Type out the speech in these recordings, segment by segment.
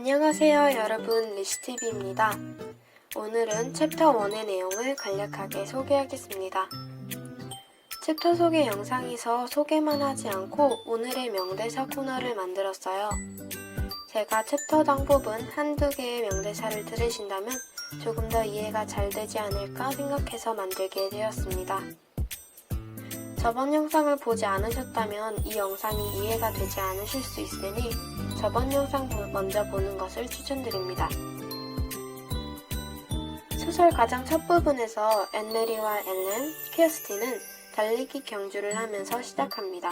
안녕하세요 여러분 리시티비입니다. 오늘은 챕터 1의 내용을 간략하게 소개하겠습니다. 챕터 소개 영상에서 소개만 하지 않고 오늘의 명대사 코너를 만들었어요. 제가 챕터당 뽑은 한두 개의 명대사를 들으신다면 조금 더 이해가 잘 되지 않을까 생각해서 만들게 되었습니다. 저번 영상을 보지 않으셨다면 이 영상이 이해가 되지 않으실 수 있으니 저번 영상 보- 먼저 보는 것을 추천드립니다. 소설 가장 첫 부분에서 앤메리와 엘렌, 키어스티는 달리기 경주를 하면서 시작합니다.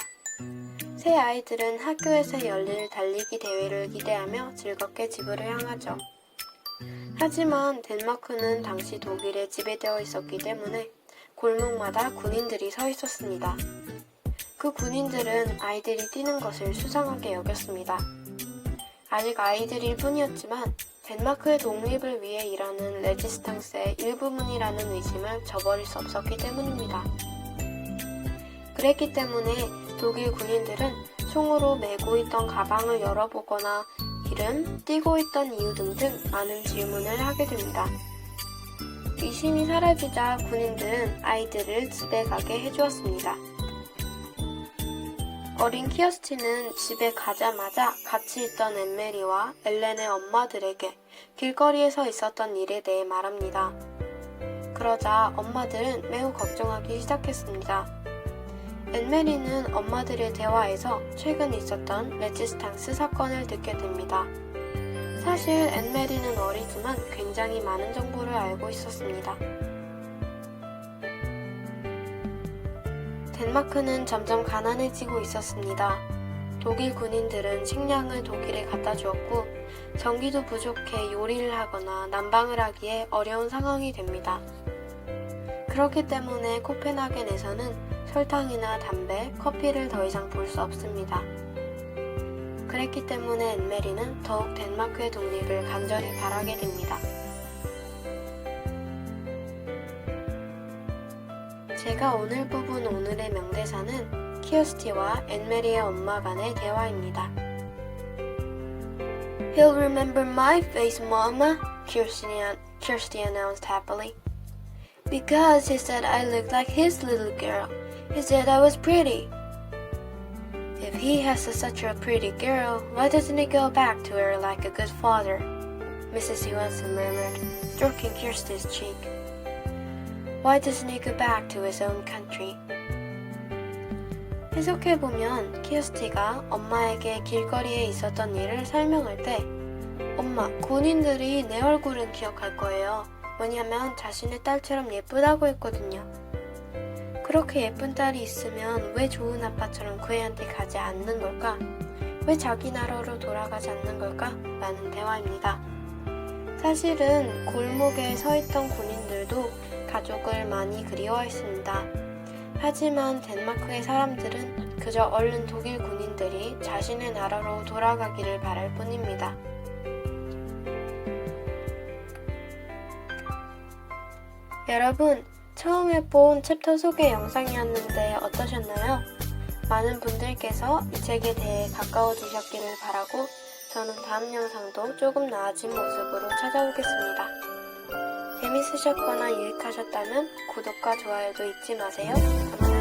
세 아이들은 학교에서 열릴 달리기 대회를 기대하며 즐겁게 집으로 향하죠. 하지만 덴마크는 당시 독일에 지배되어 있었기 때문에 골목마다 군인들이 서 있었습니다. 그 군인들은 아이들이 뛰는 것을 수상하게 여겼습니다. 아직 아이들일 뿐이었지만 덴마크의 독립을 위해 일하는 레지스탕스의 일부분이라는 의심을 저버릴 수 없었기 때문입니다. 그랬기 때문에 독일 군인들은 총으로 메고 있던 가방을 열어보거나 이름, 뛰고 있던 이유 등등 많은 질문을 하게 됩니다. 의심이 사라지자 군인들은 아이들을 집에 가게 해주었습니다. 어린 키어스티는 집에 가자마자 같이 있던 앤메리와 엘렌의 엄마들에게 길거리에서 있었던 일에 대해 말합니다. 그러자 엄마들은 매우 걱정하기 시작했습니다. 앤메리는 엄마들의 대화에서 최근 있었던 레지스탕스 사건을 듣게 됩니다. 사실 앤메리는 어리지만 굉장히 많은 정보를 알고 있었습니다. 덴마크는 점점 가난해지고 있었습니다. 독일 군인들은 식량을 독일에 갖다 주었고 전기도 부족해 요리를 하거나 난방을 하기에 어려운 상황이 됩니다. 그렇기 때문에 코펜하겐에서는 설탕이나 담배, 커피를 더 이상 볼 수 없습니다. 그랬기 때문에 앤메리는 더욱 덴마크의 독립을 간절히 바라게 됩니다. 제가 오늘 뽑은 오늘의 명대사는 키어스티와 앤메리의 엄마 간의 대화입니다. He'll remember my face, Mama, Kirsty announced happily. Because he said I looked like his little girl. He said I was pretty. He has such a pretty girl, why doesn't he go back to her like a good father? Mrs. Johansson murmured, stroking Kirsty's cheek. Why doesn't he go back to his own country? 해석해보면 키어스티가 엄마에게 길거리에 있었던 일을 설명할 때 엄마, 군인들이 내 얼굴은 기억할 거예요. 왜냐면 자신의 딸처럼 예쁘다고 했거든요. 그렇게 예쁜 딸이 있으면 왜 좋은 아빠처럼 그 애한테 가지 않는 걸까? 왜 자기 나라로 돌아가지 않는 걸까? 라는 대화입니다. 사실은 골목에 서 있던 군인들도 가족을 많이 그리워했습니다. 하지만 덴마크의 사람들은 그저 얼른 독일 군인들이 자신의 나라로 돌아가기를 바랄 뿐입니다. 여러분, 처음에 본 챕터 소개 영상이었는데 어떠셨나요? 많은 분들께서 이 책에 대해 가까워지셨기를 바라고 저는 다음 영상도 조금 나아진 모습으로 찾아오겠습니다. 재밌으셨거나 유익하셨다면 구독과 좋아요도 잊지 마세요. 감사합니다.